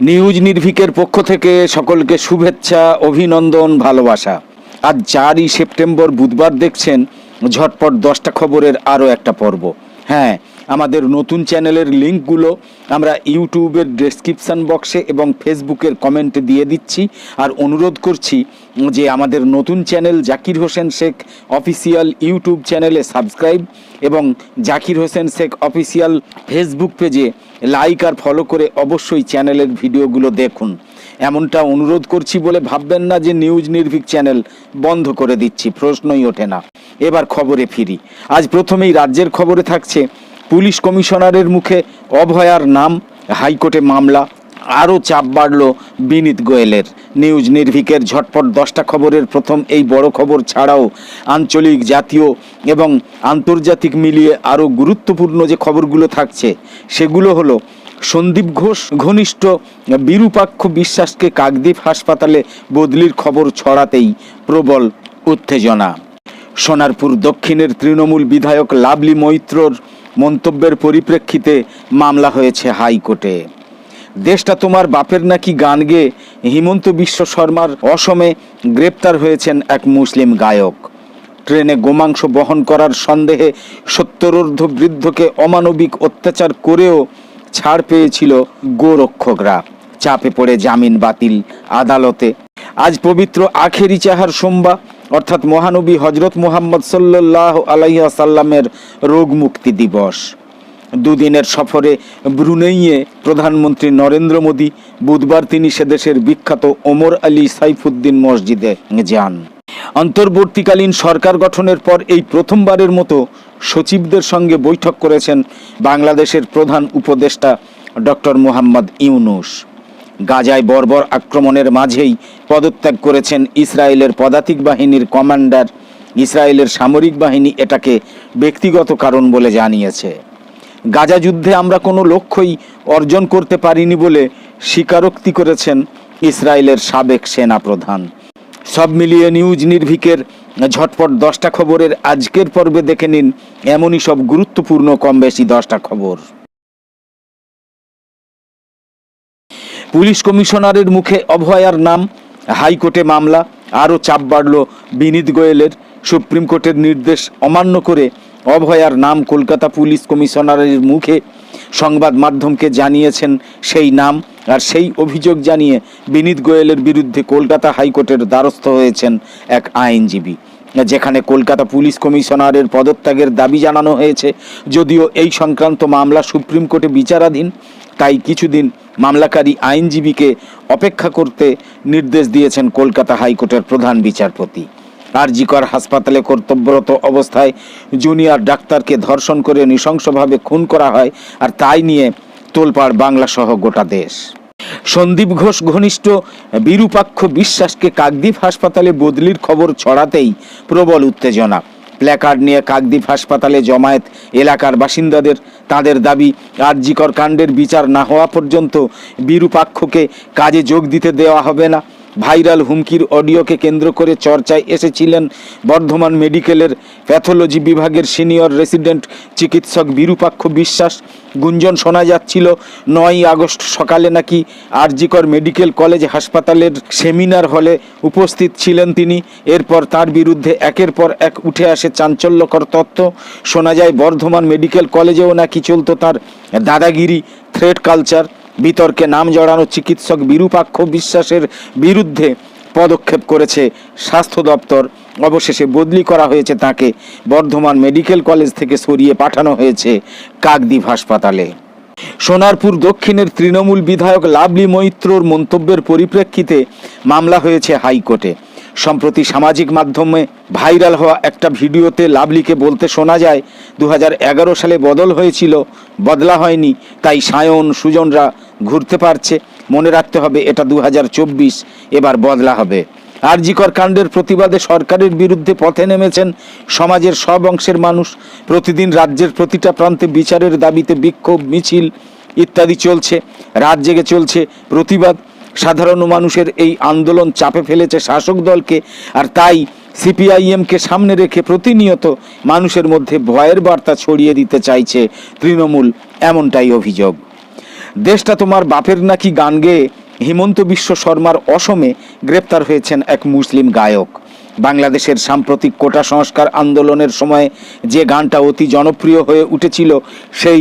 News নির্ভিকের পক্ষ থেকে সকলকে শুভেচ্ছা, অভিনন্দন, ভালোবাসা। আজ চারই সেপ্টেম্বর বুধবার দেখছেন ঝটপট দশটা খবরের আরও একটা পর্ব। হ্যাঁ আমাদের নতুন চ্যানেলের লিঙ্কগুলো আমরা ইউটিউবের ডেসক্রিপশন বক্সে এবং ফেসবুকের কমেন্টে দিয়ে দিচ্ছি। আর অনুরোধ করছি যে আমাদের নতুন channel Zakir Hossain Sheikh official YouTube চ্যানেলে সাবস্ক্রাইব এবং জাকির হোসেন শেখ অফিসিয়াল ফেসবুক পেজে লাইক আর ফলো করে অবশ্যই চ্যানেলের ভিডিওগুলো দেখুন। এমনটা অনুরোধ করছি বলে ভাববেন না যে নিউজ নির্ভীক চ্যানেল বন্ধ করে দিচ্ছি, প্রশ্নই ওঠে না। এবার খবরে ফিরি। আজ প্রথমেই রাজ্যের খবরে থাকছে পুলিশ কমিশনারের মুখে অভয়ার নাম, হাইকোর্টে মামলা। আরও চাপ বাড়ল বিনীত গোয়েলের। নিউজ নির্ভিকের ঝটপট দশটা খবরের প্রথম এই বড় খবর ছাড়াও আঞ্চলিক, জাতীয় এবং আন্তর্জাতিক মিলিয়ে আরও গুরুত্বপূর্ণ যে খবরগুলো থাকছে, সেগুলো হলো, সন্দীপ ঘোষ, ঘনিষ্ঠ বিরূপাক্ষ বিশ্বাসকে কাকদ্বীপ হাসপাতালে বদলির খবর ছড়াতেই প্রবল উত্তেজনা। সোনারপুর দক্ষিণের তৃণমূল বিধায়ক লাভলি মৈত্রর মন্তব্যের পরিপ্রেক্ষিতে মামলা হয়েছে হাইকোর্টে। দেশটা তোমার বাপের নাকি গান গেয়ে হিমন্ত বিশ্ব শর্মার অসমে গ্রেপ্তার হয়েছেন এক মুসলিম গায়ক। ট্রেনে গোমাংস বহন করার সন্দেহে সত্তরোর্ধ বৃদ্ধকে অমানবিক অত্যাচার করেও ছাড় পেয়েছিল গোরক্ষকরা। চাপে পড়ে জামিন বাতিল আদালতে। আজ পবিত্র আখেরি চাহার সোমবার অর্থাৎ মহানবী হজরত মোহাম্মদ সাল্লাহ আলাইসাল্লামের রোগ মুক্তি দিবস। দুদিনের সফরে ব্রুনেইয়ে প্রধানমন্ত্রী নরেন্দ্র মোদী বুধবার তিনি সেদেশের বিখ্যাত ওমর আলী সাইফুদ্দিন মসজিদে যান। অন্তর্বর্তীকালীন সরকার গঠনের পর এই প্রথমবারের মতো সচিবদের সঙ্গে বৈঠক করেছেন বাংলাদেশের প্রধান উপদেষ্টা ডক্টর মোহাম্মদ ইউনুস। গাজায় বর্বর আক্রমণের মাঝেই পদত্যাগ করেছেন ইসরায়েলের পদাতিক বাহিনীর কমান্ডার। ইসরায়েলের সামরিক বাহিনী এটাকে ব্যক্তিগত কারণ বলে জানিয়েছে। গাজা যুদ্ধে আমরা কোনো লক্ষ্যই অর্জন করতে পারিনি বলে স্বীকারোক্তি করেছেন ইসরায়েলের সাবেক সেনা প্রধান সব মিলিয়ে নিউজ নির্ভীকের ঝটপট দশটা খবরের আজকের পর্বে দেখে নিন এমনই সব গুরুত্বপূর্ণ কম বেশি দশটা খবর। পুলিশ কমিশনারের মুখে অভয়ার নাম, হাইকোর্টে মামলা, আরও চাপ বাড়ল বিনীত গোয়েলের। সুপ্রিম কোর্টের নির্দেশ অমান্য করে অভয়ার নাম কলকাতা পুলিশ কমিশনারের মুখে সংবাদ মাধ্যমকে জানিয়েছেন সেই নাম আর সেই অভিযোগ জানিয়ে বিনীত গোয়েলের বিরুদ্ধে কলকাতা হাইকোর্টের দ্বারস্থ হয়েছেন এক আইনজীবী। যেখানে কলকাতা পুলিশ কমিশনারের পদত্যাগের দাবি জানানো হয়েছে, যদিও এই সংক্রান্ত মামলা সুপ্রিম কোর্টে বিচারাধীন, তাই কিছুদিন মামলাকারী আইনজীবীকে অপেক্ষা করতে নির্দেশ দিয়েছেন কলকাতা হাইকোর্টের প্রধান বিচারপতি। আরজিকর হাসপাতালে কর্তব্যরত অবস্থায় জুনিয়র ডাক্তারকে ধর্ষণ করে নৃশংসভাবে খুন করা হয় আর তাই নিয়ে তোলপাড় বাংলা সহ গোটা দেশ। সন্দীপ ঘোষ ঘনিষ্ঠ বিরূপাক্ষ বিশ্বাসকে কাকদ্বীপ হাসপাতালে বদলির খবর ছড়াতেই প্রবল উত্তেজনা। প্ল্যাকার্ড নিয়ে কাকদ্বীপ হাসপাতালে জমায়েত এলাকার বাসিন্দাদের। তাদের দাবি, আরজিকর কাণ্ডের বিচার না হওয়া পর্যন্ত বিরূপাক্ষকে কাজে যোগ দিতে দেওয়া হবে না। ভাইরাল হুমকির অডিওকে কেন্দ্র করে চর্চায় এসেছিলেন বর্ধমান মেডিকেলের প্যাথোলজি বিভাগের সিনিয়র রেসিডেন্ট চিকিৎসক বিরূপাক্ষ বিশ্বাস। গুঞ্জন শোনা যাচ্ছিল, নয়ই আগস্ট সকালে নাকি আরজিকর মেডিকেল কলেজ হাসপাতালের সেমিনার হলে উপস্থিত ছিলেন তিনি। এরপর তার বিরুদ্ধে একের পর এক উঠে আসে চাঞ্চল্যকর তথ্য। শোনা যায়, বর্ধমান মেডিকেল কলেজেও নাকি চলতো তার দাদাগিরি, থ্রেড কালচার। বিতর্কে নাম জড়ানো চিকিৎসক বিরূপাক্ষ বিশ্বাসের বিরুদ্ধে পদক্ষেপ করেছে স্বাস্থ্য দপ্তর। অবশেষে বদলি করা হয়েছে তাকে। বর্ধমান মেডিকেল কলেজ থেকে সরিয়ে পাঠানো হয়েছে কাকদ্বীপ হাসপাতালে। সোনারপুর দক্ষিণের তৃণমূল বিধায়ক লাভলি মৈত্রর মন্তব্যের পরিপ্রেক্ষিতে মামলা হয়েছে হাইকোর্টে। সম্প্রতি সামাজিক মাধ্যমে ভাইরাল হওয়া একটা ভিডিওতে লাভলিকে বলতে শোনা যায় দু হাজার এগারো সালে বদল হয়েছিল, বদলা হয়নি, তাই সায়ন, সুজনরা ঘুরতে পারছে, মনে রাখতে হবে এটা দু হাজার চব্বিশ, এবার বদলা হবে। আরজিকর কাণ্ডের প্রতিবাদে সরকারের বিরুদ্ধে পথে নেমেছেন সমাজের সব অংশের মানুষ, প্রতিদিন রাজ্যের প্রতিটা প্রান্তে বিচারের দাবিতে বিক্ষোভ, মিছিল ইত্যাদি চলছে, রাত জেগে চলছে প্রতিবাদ। সাধারণ মানুষের এই আন্দোলন চাপে ফেলেছে শাসক দলকে, আর তাই সিপিআইএমকে সামনে রেখে প্রতিনিয়ত মানুষের মধ্যে ভয়ের বার্তা ছড়িয়ে দিতে চাইছে তৃণমূল, এমনটাই অভিযোগ। দেশটা তোমার বাপের নাকি গান গেয়ে হিমন্ত বিশ্ব শর্মার অসমে গ্রেপ্তার হয়েছেন এক মুসলিম গায়ক। বাংলাদেশের সাম্প্রতিক কোটা সংস্কার আন্দোলনের সময় যে গানটা অতি জনপ্রিয় হয়ে উঠেছিল, সেই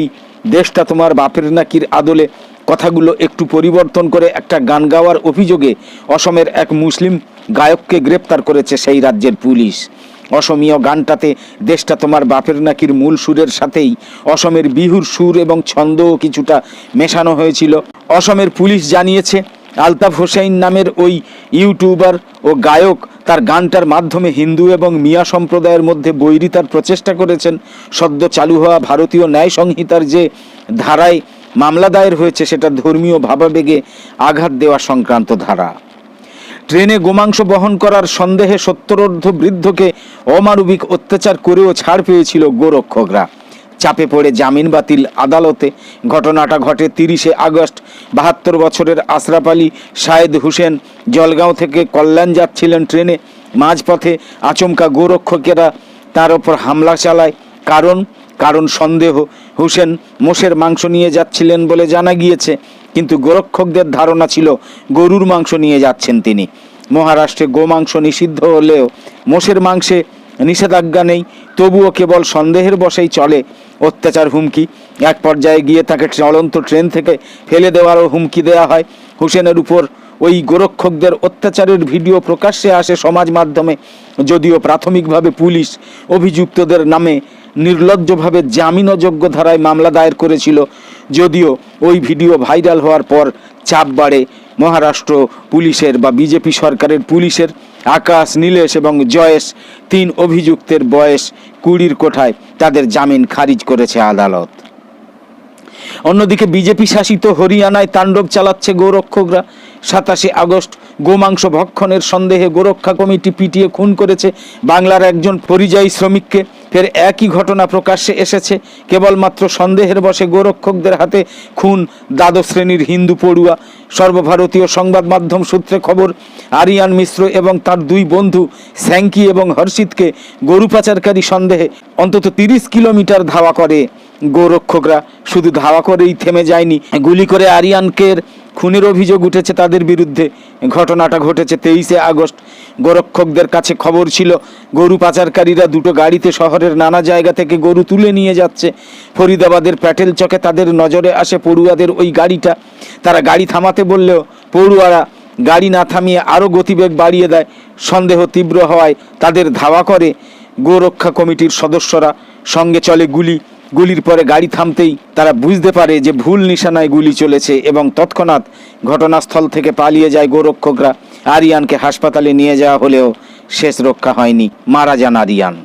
দেশটা তোমার বাপের নাকির আদলে কথাগুলো একটু পরিবর্তন করে একটা গান গাওয়ার অভিযোগে অসমের এক মুসলিম গায়ককে গ্রেপ্তার করেছে সেই রাজ্যের পুলিশ। অসমীয় গানটাতে দেশটা তোমার বাপের নাকির মূল সুরের সাথেই অসমের বিহুর সুর এবং ছন্দও কিছুটা মেশানো হয়েছিল। অসমের পুলিশ জানিয়েছে, আলতাফ হোসেন নামের ওই ইউটিউবার ও গায়ক তার গানটার মাধ্যমে হিন্দু এবং মিয়া সম্প্রদায়ের মধ্যে বৈরিতার প্রচেষ্টা করেছেন। সদ্য চালু হওয়া ভারতীয় ন্যায় সংহিতার যে ধারায় মামলা দায়ের হয়েছে সেটা ধর্মীয় ভাবাবেগে আঘাত দেওয়া সংক্রান্ত ধারা। ট্রেনে গোমাংস বহন করার সন্দেহে সত্তরোর্ধ বৃদ্ধকে অমানবিক অত্যাচার করেও ছাড় পেয়েছিল গোরক্ষকরা। চাপে পড়ে জামিন বাতিল আদালতে। ঘটনাটা ঘটে তিরিশে আগস্ট। বাহাত্তর বছরের আশরাফ আলী শায়েদ হুসেন জলগাঁও থেকে কল্যাণ যাচ্ছিলেন ট্রেনে। মাঝপথে আচমকা গোরক্ষকেরা তার ওপর হামলা চালায়। কারণ কারণ সন্দেহ। হুসেন মোষের মাংস নিয়ে যাচ্ছিলেন বলে জানা গিয়েছে, কিন্তু গোরক্ষকদের ধারণা ছিল গরুর মাংস নিয়ে যাচ্ছেন তিনি। মহারাষ্ট্রে গোমাংস নিষিদ্ধ হলেও মোষের মাংসে নিষেধাজ্ঞা নেই, তবুও কেবল সন্দেহের বশেই চলে অত্যাচার হুমকি। এক পর্যায়ে গিয়ে তাকে চলন্ত ট্রেন থেকে ফেলে দেওয়ারও হুমকি দেওয়া হয়। হুসেনের উপর ওই গোরক্ষকদের অত্যাচারের ভিডিও প্রকাশ্যে আসে সমাজ মাধ্যমে, যদিও প্রাথমিকভাবে পুলিশ অভিযুক্তদের নামে নির্লজ্জভাবে জামিন অযোগ্য ধারায় মামলা দায়ের করেছিল। যদিও ওই ভিডিও ভাইরাল হওয়ার পর চাপ বাড়ে মহারাষ্ট্র পুলিশের বা বিজেপি সরকারের পুলিশের। আকাশ, নীলেশ এবং জয়েশ তিন অভিযুক্তের বয়স কুড়ির কোঠায় তাদের জামিন খারিজ করেছে আদালত। অন্যদিকে বিজেপি শাসিত হরিয়ানায় তাণ্ডব চালাচ্ছে গোরক্ষকরা। সাতাশে আগস্ট গোমাংস ভক্ষণের সন্দেহে গোরক্ষা কমিটি পিটিয়ে খুন করেছে বাংলার একজন পরিযায়ী শ্রমিককে। ফের একই ঘটনা প্রকাশ্যে এসেছে। কেবলমাত্র সন্দেহের বসে গোরক্ষকদের হাতে খুন দ্বাদশ শ্রেণির হিন্দু পড়ুয়া। সর্বভারতীয় সংবাদ মাধ্যম সূত্রে খবর, আরিয়ান মিশ্র এবং তার দুই বন্ধু স্যাঙ্কি এবং হর্ষিতকে গরু পাচারকারী সন্দেহে অন্তত তিরিশ কিলোমিটার ধাওয়া করে গোরক্ষকরা। শুধু ধাওয়া করেই থেমে যায়নি। গুলি করে আরিয়ানকে খুনের অভিযোগ উঠেছে তাদের বিরুদ্ধে। ঘটনাটা ঘটেছে তেইশে আগস্ট। গোরক্ষকদের কাছে খবর ছিল, গরু পাচারকারীরা দুটো গাড়িতে শহরের নানা জায়গা থেকে গরু তুলে নিয়ে যাচ্ছে। ফরিদাবাদের প্যাটেল চকে তাদের নজরে আসে পড়ুয়াদের ওই গাড়িটা। তারা গাড়ি থামাতে বললেও পড়ুয়ারা গাড়ি না থামিয়ে আরও গতিবেগ বাড়িয়ে দেয়। সন্দেহ তীব্র হওয়ায় তাদের ধাওয়া করে গোরক্ষা কমিটির সদস্যরা সঙ্গে চলে গুলি। গুলির পরে গাড়ি থামতেই তারা বুঝতে পারে যে ভুল নিশানায় গুলি চলেছে এবং তৎক্ষণাৎ ঘটনাস্থল থেকে পালিয়ে যায় গোরক্ষকরা। আরিয়ানকে হাসপাতালে নিয়ে যাওয়া হলেও শেষ রক্ষা হয়নি। মারা যান আরিয়ান।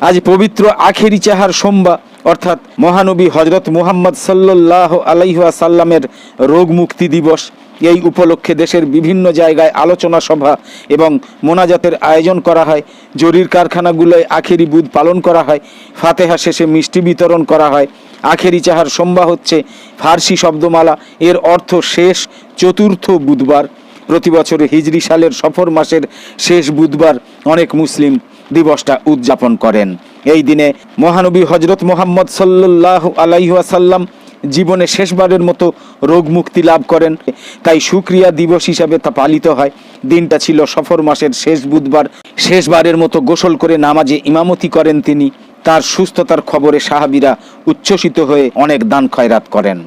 আজ পবিত্র আখেরি চাহার সোমবার, অর্থাৎ মহানবী হজরত মুহাম্মদ সাল্লাহ আলাইহাসাল্লামের রোগ মুক্তি দিবস। এই উপলক্ষে দেশের বিভিন্ন জায়গায় আলোচনা সভা এবং মোনাজাতের আয়োজন করা হয়। জরির কারখানাগুলোয় আখেরি বুধ পালন করা হয়। ফাতেহা শেষে মিষ্টি বিতরণ করা হয়। আখেরি চাহার সোমবার হচ্ছে ফার্সি শব্দমালা। এর অর্থ শেষ চতুর্থ বুধবার। প্রতি বছরে হিজরি সালের সফর মাসের শেষ বুধবার অনেক মুসলিম দিবসটা উদযাপন করেন। এই দিনে মহানবী হজরত মোহাম্মদ সাল্লাহ আলাইহাসাল্লাম জীবনে শেষবারের মতো রোগ মুক্তি লাভ করেন। তাই সুক্রিয়া দিবস হিসাবে তা পালিত হয়। দিনটা ছিল সফর মাসের শেষ বুধবার। শেষবারের মতো গোসল করে নামাজে ইমামতি করেন তিনি। তার সুস্থতার খবরে সাহাবিরা উচ্ছ্বসিত হয়ে অনেক দান খয়রাত করেন।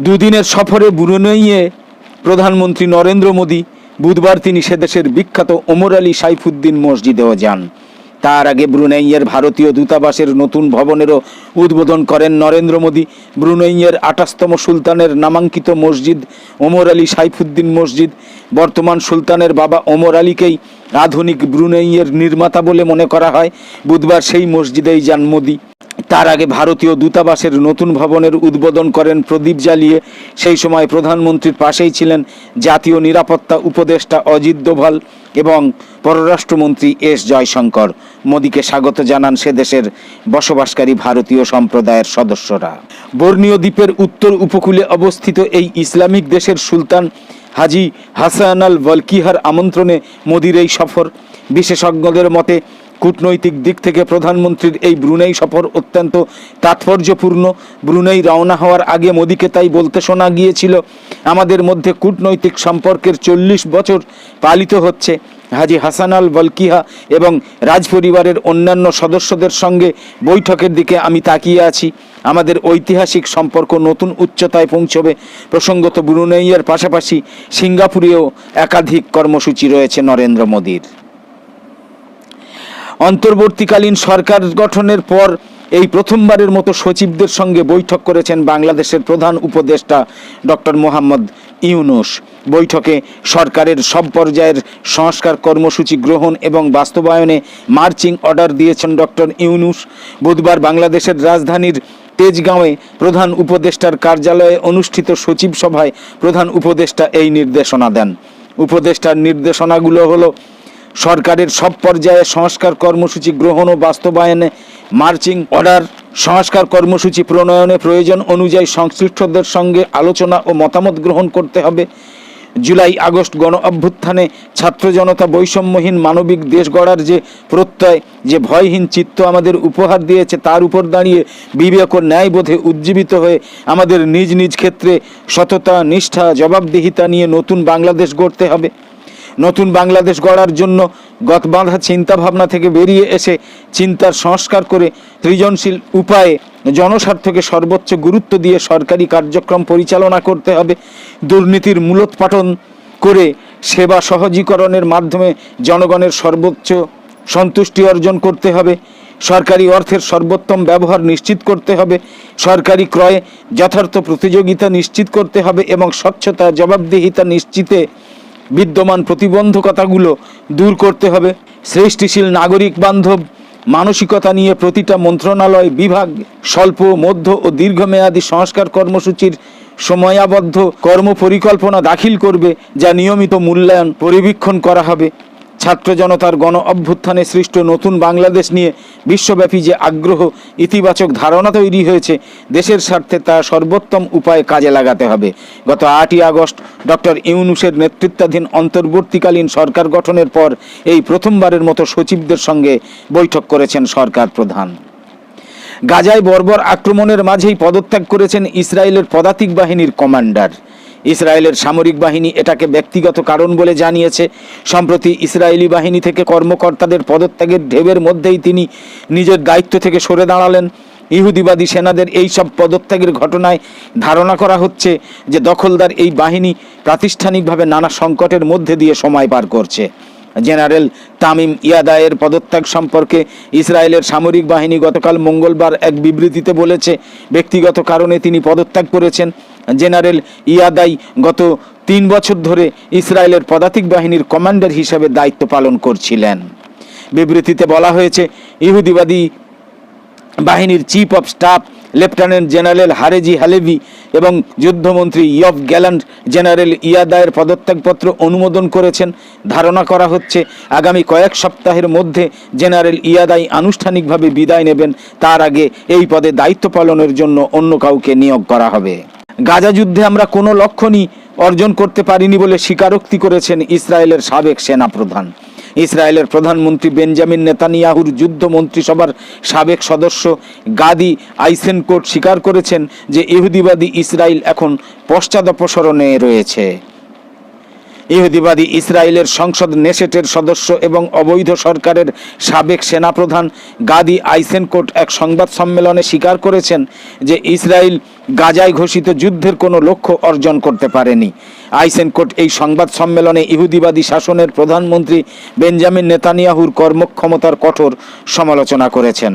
দুদিনের সফরে বুরুনইয়ে প্রধানমন্ত্রী নরেন্দ্র মোদী, বুধবার তিনি সেদেশের বিখ্যাত ওমর আলী সাইফুদ্দিন মসজিদেও যান। তার আগে ব্রুনেইয়ের ভারতীয় দূতাবাসের নতুন ভবনেরও উদ্বোধন করেন নরেন্দ্র মোদী। ব্রুনেইয়ের আঠাশতম সুলতানের নামাঙ্কিত মসজিদ ওমর আলী সাইফুদ্দিন মসজিদ। বর্তমান সুলতানের বাবা ওমর আলীকেই আধুনিক ব্রুনেইয়ের নির্মাতা বলে মনে করা হয়। বুধবার সেই মসজিদেই যান মোদী। তার আগে ভারতীয় দূতাবাসের নতুন ভবনের উদ্বোধন করেন প্রদীপ জ্বালিয়ে। সেই সময় প্রধানমন্ত্রীর পাশেই ছিলেন জাতীয় নিরাপত্তা উপদেষ্টা অজিত দোভাল এবং পররাষ্ট্রমন্ত্রী এস জয়শঙ্কর। মোদীকে স্বাগত জানান সে দেশের বসবাসকারী ভারতীয় সম্প্রদায়ের সদস্যরা। বর্ণীয় দ্বীপের উত্তর উপকূলে অবস্থিত এই ইসলামিক দেশের সুলতান হাজি হাসান আল ওয়ালকিহার আমন্ত্রণে মোদির এই সফর। বিশেষজ্ঞদের মতে, কূটনৈতিক দিক থেকে প্রধানমন্ত্রীর এই ব্রুনেই সফর অত্যন্ত তাৎপর্যপূর্ণ। ব্রুনেই রওনা হওয়ার আগে মোদীকে তাই বলতে শোনা গিয়েছিল, আমাদের মধ্যে কূটনৈতিক সম্পর্কের চল্লিশ বছর পালিত হচ্ছে। হাজি হাসান আল বলকিহা এবং রাজপরিবারের অন্যান্য সদস্যদের সঙ্গে বৈঠকের দিকে আমি তাকিয়ে আছি। আমাদের ঐতিহাসিক সম্পর্ক নতুন উচ্চতায় পৌঁছবে। প্রসঙ্গত ব্রুনেইয়ের পাশাপাশি সিঙ্গাপুরেও একাধিক কর্মসূচি রয়েছে নরেন্দ্র মোদীর। অন্তর্বর্তীকালীন সরকার গঠনের পর এই প্রথমবারের মতো সচিবদের সঙ্গে বৈঠক করেছেন বাংলাদেশের প্রধান উপদেষ্টা ডক্টর মোহাম্মদ ইউনুস। বৈঠকে সরকারের সব পর্যায়ের সংস্কার কর্মসূচি গ্রহণ এবং বাস্তবায়নে মার্চিং অর্ডার দিয়েছেন ডক্টর ইউনুস। বুধবার বাংলাদেশের রাজধানীর তেজগাঁওয়ে প্রধান উপদেষ্টার কার্যালয়ে অনুষ্ঠিত সচিব সভায় প্রধান উপদেষ্টা এই নির্দেশনা দেন। উপদেষ্টার নির্দেশনাগুলো হলো সরকারের সব পর্যায়ে সংস্কার কর্মসূচি গ্রহণ ও বাস্তবায়নে মার্চিং অর্ডার, সংস্কার কর্মসূচি প্রণয়নে প্রয়োজন অনুযায়ী সংশ্লিষ্টদের সঙ্গে আলোচনা ও মতামত গ্রহণ করতে হবে। জুলাই আগস্ট গণ অভ্যুত্থানে ছাত্র জনতা বৈষম্যহীন মানবিক দেশ গড়ার যে প্রত্যয়, যে ভয়হীন চিত্ত আমাদের উপহার দিয়েছে, তার উপর দাঁড়িয়ে বিবেক ও ন্যায়বোধে উজ্জীবিত হয়ে আমাদের নিজ নিজ ক্ষেত্রে সততা, নিষ্ঠা, জবাবদিহিতা নিয়ে নতুন বাংলাদেশ গড়তে হবে। নতুন বাংলাদেশ গড়ার জন্য গত গতবাঁধা চিন্তাভাবনা থেকে বেরিয়ে এসে চিন্তার সংস্কার করে সৃজনশীল উপায়ে জনস্বার্থকে সর্বোচ্চ গুরুত্ব দিয়ে সরকারি কার্যক্রম পরিচালনা করতে হবে। দুর্নীতির মূলোৎপাটন করে সেবা সহজীকরণের মাধ্যমে জনগণের সর্বোচ্চ সন্তুষ্টি অর্জন করতে হবে। সরকারি অর্থের সর্বোত্তম ব্যবহার নিশ্চিত করতে হবে। সরকারি ক্রয়ে যথার্থ প্রতিযোগিতা নিশ্চিত করতে হবে এবং স্বচ্ছতা, জবাবদিহিতা নিশ্চিতে বিদ্যমান প্রতিবন্ধকতাগুলো দূর করতে হবে। সৃষ্টিশীল নাগরিক বান্ধব মানসিকতা নিয়ে প্রতিটা মন্ত্রণালয় বিভাগ, স্বল্প, মধ্য ও দীর্ঘমেয়াদী সংস্কার কর্মসূচির সময়াবদ্ধ কর্মপরিকল্পনা দাখিল করবে, যা নিয়মিত মূল্যায়ন পরিবীক্ষণ করা হবে। ছাত্র জনতার গণ অভ্যুত্থানে সৃষ্ট নতুন বাংলাদেশ নিয়ে বিশ্বব্যাপী যে আগ্রহ, ইতিবাচক ধারণা তৈরি হয়েছে, দেশের স্বার্থে তা সর্বোত্তম উপায়ে কাজে লাগাতে হবে। গত আটই আগস্ট ডক্টর ইউনুসের নেতৃত্বাধীন অন্তর্বর্তীকালীন সরকার গঠনের পর এই প্রথমবারের মতো সচিবদের সঙ্গে বৈঠক করেছেন সরকার প্রধান। গাজায় বর্বর আক্রমণের মাঝেই পদত্যাগ করেছেন ইসরায়েলের পদাতিক বাহিনীর কমান্ডার। ইসরায়েলের সামরিক বাহিনী এটাকে ব্যক্তিগত কারণ বলে জানিয়েছে। সম্প্রতি ইসরায়েলি বাহিনী থেকে কর্মকর্তাদের পদত্যাগের ঢেবের মধ্যেই তিনি নিজের দায়িত্ব থেকে সরে দাঁড়ালেন। ইহুদিবাদী সেনাদের এই সব পদত্যাগের ঘটনায় ধারণা করা হচ্ছে যে দখলদার এই বাহিনী প্রাতিষ্ঠানিকভাবে নানা সংকটের মধ্যে দিয়ে সময় পার করছে। জেনারেল তামিম ইয়াদায়ের পদত্যাগ সম্পর্কে ইসরায়েলের সামরিক বাহিনী গতকাল মঙ্গলবার এক বিবৃতিতে বলেছে, ব্যক্তিগত কারণে তিনি পদত্যাগ করেছেন। জেনারেল ইয়াদাই গত তিন বছর ধরে ইসরায়েলের পদাতিক বাহিনীর কমান্ডার হিসেবে দায়িত্ব পালন করছিলেন। বিবৃতিতে বলা হয়েছে, ইহুদিবাদী বাহিনীর chief of staff, lieutenant general Herzi Halevi এবং যুদ্ধমন্ত্রী ইয়ফ গ্যালান্ট জেনারেল ইয়াদায়ের পদত্যাগপত্র অনুমোদন করেছেন। ধারণা করা হচ্ছে, আগামী কয়েক সপ্তাহের মধ্যে জেনারেল ইয়াদাই আনুষ্ঠানিকভাবে বিদায় নেবেন। তার আগে এই পদে দায়িত্ব পালনের জন্য অন্য কাউকে নিয়োগ করা হবে। গাজা যুদ্ধে আমরা কোনো লক্ষণই অর্জন করতে পারিনি বলে স্বীকারোক্তি করেছেন ইসরায়েলের সাবেক সেনাপ্রধান। ইসরায়েলের প্রধানমন্ত্রী বেঞ্জামিন নেতানিয়াহুর যুদ্ধ মন্ত্রিসভার সাবেক সদস্য গাদি আইসেনকোট স্বীকার করেছেন যে ইহুদিবাদী ইসরায়েল এখন পশ্চাদপসরণে রয়েছে। ইহুদিবাদী ইসরায়েলের সংসদ নেসেটের সদস্য এবং অবৈধ সরকারের সাবেক সেনাপ্রধান গাদি আইসেনকোট এক সংবাদ সম্মেলনে স্বীকার করেছেন যে ইসরায়েল গাজায় ঘোষিত যুদ্ধের কোনো লক্ষ্য অর্জন করতে পারেনি। আইসেনকোট এই সংবাদ সম্মেলনে ইহুদিবাদী শাসনের প্রধানমন্ত্রী বেঞ্জামিন নেতানিয়াহুর কর্মক্ষমতার কঠোর সমালোচনা করেছেন।